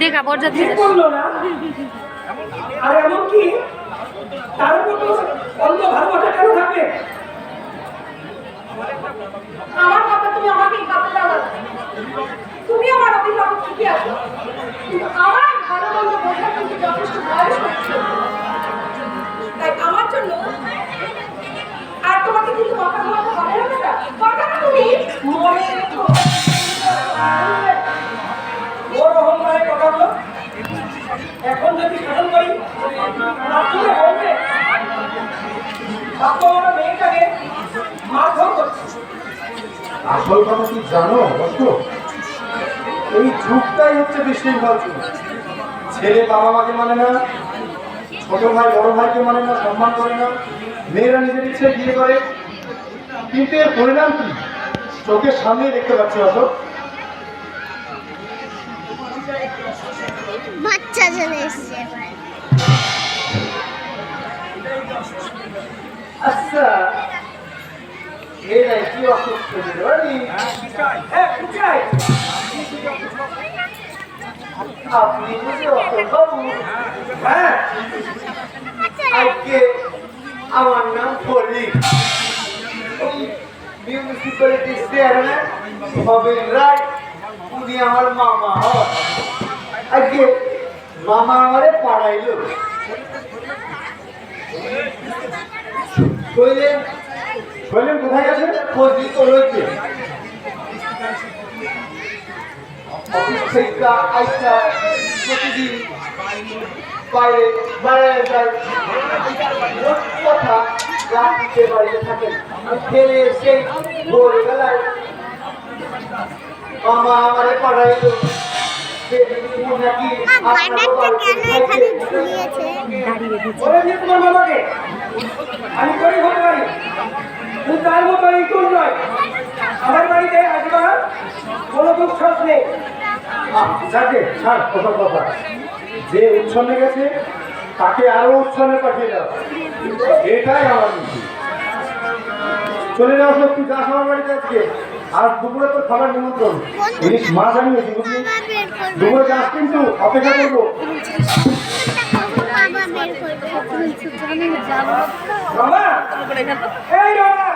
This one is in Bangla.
দেখা বরযাত্রী আর এমনকি তার মতো অন্য ভালোবাসা কেন থাকবে? আমার কথা তুমি আমাকে তুমি আমার অভিভাবক ঠিকই আছো। কিন্তু আমার ভালো মন্দ বোঝার কিন্তু যথেষ্ট বয়স হচ্ছে যদি শাসন বলবে বাবা আমার মেয়েটাকে মারধর করছে। আসল কথা কি জানো বস্ত এই যুগটাই হচ্ছে বিশৃঙ্খল যুগ ছেলে বাবা মাকে মানে না ছোট ভাই বড় ভাইকে মানে না সম্মান করে না। মেয়েরা নিজের ইচ্ছে বিয়ে করে। কিন্তু এর পরিণাম কি? চোখের সামনেই দেখতে পাচ্ছি অশোক। বাচ্চা চলে এসছে। আচ্ছা। এরাই কি হ্যাঁ আপনি বুঝি হ্যাঁ। আজকে আমার নাম ফরিক ওই মিউনিসিপ্যালিটি চেয়ারম্যান ভবেন রায়। উনি আমার মামা হয় আজকে মামা আমারে পাড়াইল। কইলেন কইলেন কোথায় গেছে? ফজি তো রয়েছে। থেকে আইসা প্রতিদিন বাইরে বাইরে যায়। কথা রাত্রিতে বাড়িতে থাকেন আর ফেরে এসে ভোরবেলায় মামা আমারে কেন এখানে ঝুলিয়েছে? দিয়ে তোমার বাবাকে আমি করি হতে পারি কিন্তু তার মতো এই টুল নয় আমার বাড়িতে আসবার যাকে ছাড় কথা কথা। যে উচ্ছনে গেছে, তাকে আরও উচ্ছনে পাঠিয়ে দাও। এটাই আমার নীতি। চলে যাও সব তুই যাস আমার বাড়িতে আজকে। আর দুপুরে তোর খাবার নিমন্ত্রণ। ইলিশ মাছ আনিয়েছি, বুঝলি? দুপুরে যাস কিন্তু, অপেক্ষা করব। বাবা! এই বাবা!